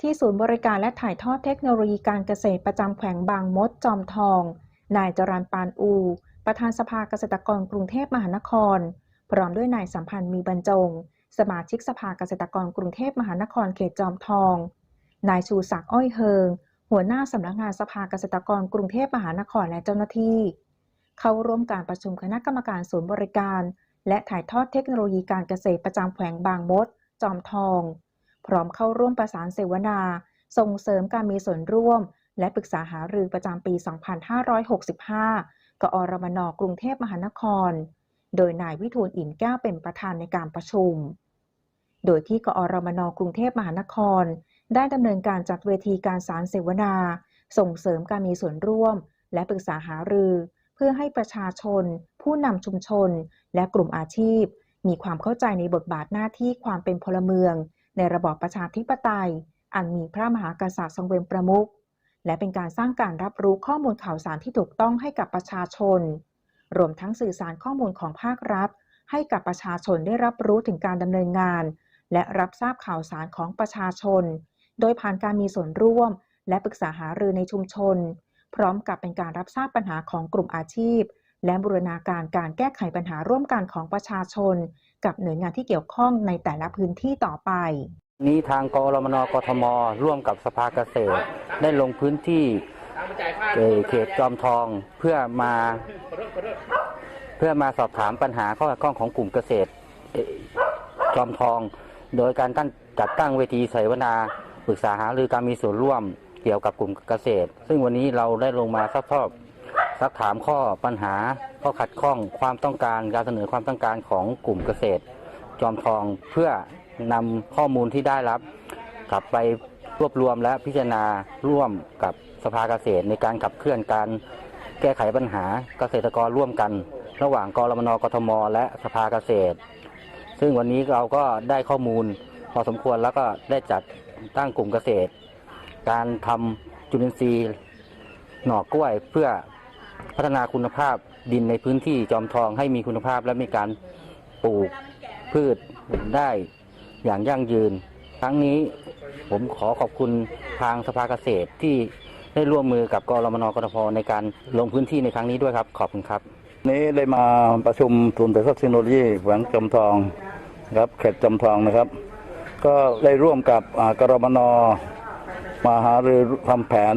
ที่ศูนย์บริการและถ่ายทอดเทคโนโลยีการเกษตรประจำแขวงบางมดจอมทอง นายจรันปานอู ประธานสภาเกษตรกรกรุงเทพมหานคร พร้อมด้วยนายสัมพันธ์มีบรรจง สมาชิกสภาเกษตรกรกรุงเทพมหานครเขตจอมทอง นายชูศักดิ์อ้อยเฮิง หัวหน้าสำนักงานสภาเกษตรกรกรุงเทพมหานครและเจ้าหน้าที่ เข้าร่วมการประชุมคณะกรรมการศูนย์บริการ และถ่ายทอดเทคโนโลยีการเกษตรประจำแขวงบางมด จอมทอง พร้อมเข้าร่วมประสานเสวนา ส่งเสริมการมีส่วนร่วม และปรึกษาหารือประจำปี 2565 กอรมนกรุงเทพมหานคร โดยนายวิทูลอิ่มแก้วเป็นประธานในการประชุม โดยที่กอรมนกรุงเทพมหานคร ได้ดำเนินการจัดเวทีการสารเสวนา ส่งเสริมการมีส่วนร่วม และปรึกษาหารือ เพื่อให้ประชาชน ผู้นำชุมชน และกลุ่มอาชีพ มีความเข้าใจในบทบาทหน้าที่ความเป็นพลเมือง ในระบอบประชาธิปไตย อันมีพระมหากษัตริย์ทรงเป็นประมุขและเป็นการสร้างการรับรู้ข้อมูลข่าวสารที่ถูกต้องให้กับประชาชน รวมทั้งสื่อสารข้อมูลของภาครัฐ ให้กับประชาชนได้รับรู้ถึงการดำเนินงาน และรับทราบข่าวสารของประชาชน โดยผ่านการมีส่วนร่วม และปรึกษาหารือในชุมชน พร้อมกับเป็นการรับทราบปัญหาของกลุ่มอาชีพ และบูรณาการการแก้ไขปัญหาร่วมกันของประชาชน กับหน่วยงานที่เกี่ยวข้องในแต่ละพื้นที่ต่อไป นี้ทางกรมนกทม ร่วมกับสภาเกษตร ได้ลงพื้นที่เขตจอมทองเพื่อมาเพื่อมาสอบถามปัญหาข้อขัดข้องของกลุ่มเกษตรจอมทอง โดยการตั้งจัดตั้งเวทีเสวนาปรึกษาหารือการมีส่วนร่วมเกี่ยวกับกลุ่มเกษตร ซึ่งวันนี้เราได้ลงมาซักทอบ ซักถามข้อปัญหาข้อขัดข้องความต้องการการเสนอความต้องการของกลุ่มเกษตร จอมทองเพื่อนำข้อมูลที่ได้รับกลับไปรวบรวมและพิจารณาร่วมกับสภาเกษตรในการขับเคลื่อนการแก้ไขปัญหาเกษตรกรร่วมกัน ระหว่างกรมนกทม และสภาเกษตร ซึ่งวันนี้เราก็ได้ข้อมูลพอสมควรแล้วก็ได้จัดตั้งกลุ่มเกษตร การทำจุลินทรีย์หน่อกล้วยเพื่อ พัฒนาคุณภาพดินในพื้นที่จอมทองให้มีคุณภาพและมีการปลูกพืชได้อย่างยั่งยืน ครั้งนี้ผมขอขอบคุณทางสภาเกษตรที่ได้ร่วมมือกับกรมนกทพในการลงพื้นที่ในครั้งนี้ด้วยครับ ขอบคุณครับ นี้ได้มาประชุมศูนย์แต่ทรัพย์เทคโนโลยีแขวงจอมทองครับเขตจอมทองนะครับ ก็ได้ร่วมกับอ่ากรมนมาหารือทำแผน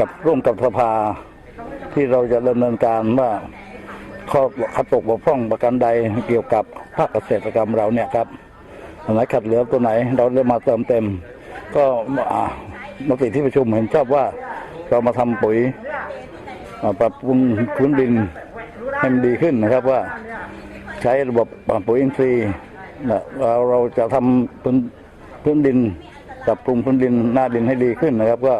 กับร่วมกับสภา ที่เราจะดำเนินการว่าข้อขัดตกบกพร่องประการใดเกี่ยวกับภาคเกษตรกรรมเราเนี่ยครับอันไหนขัดเหลือตัวไหนเราได้มาเติมเต็ม ก็อ่ามติที่ประชุมเห็นชอบว่าเรามาทำปุ๋ยปรับปรุงพื้นดินให้มันดีขึ้นนะครับว่า ใช้ระบบปุ๋ยอินทรีย์เราเราจะทำพื้นพื้นดินปรับปรุงพื้นดินหน้าดินให้ดีขึ้นนะครับ ก็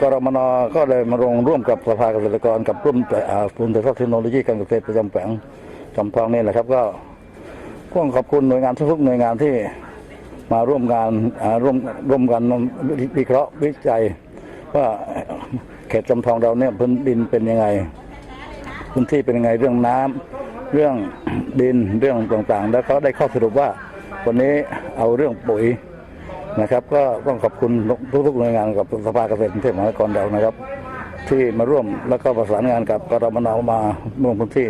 กรมนก็เลยมาลงร่วมกับสภาเกษตรกรกับร่วมอ่าศูนย์แต่ทรัพย์เทคโนโลยีการเกษตรประจำแฝงจำทองนี่แหละครับก็ก็ขอบคุณหน่วยงานทุกหน่วยงานที่มาร่วมงานร่วมร่วมกันวิเคราะห์วิจัย ว่าเขตจำทองเราเนี่ยพื้นดินเป็นยังไงพื้นที่เป็นยังไงเรื่องน้ำเรื่องดินเรื่องต่างๆ แล้วเขาได้ข้อสรุปว่าวันนี้เอาเรื่องปุ๋ย นะครับ ก็ต้องขอบคุณทุกๆหน่วยงานกับสภาเกษตรกรุงเทพมหานครเรานะครับ ที่มาร่วมแล้วก็ประสานงานกับกรมนมาลงพื้นที่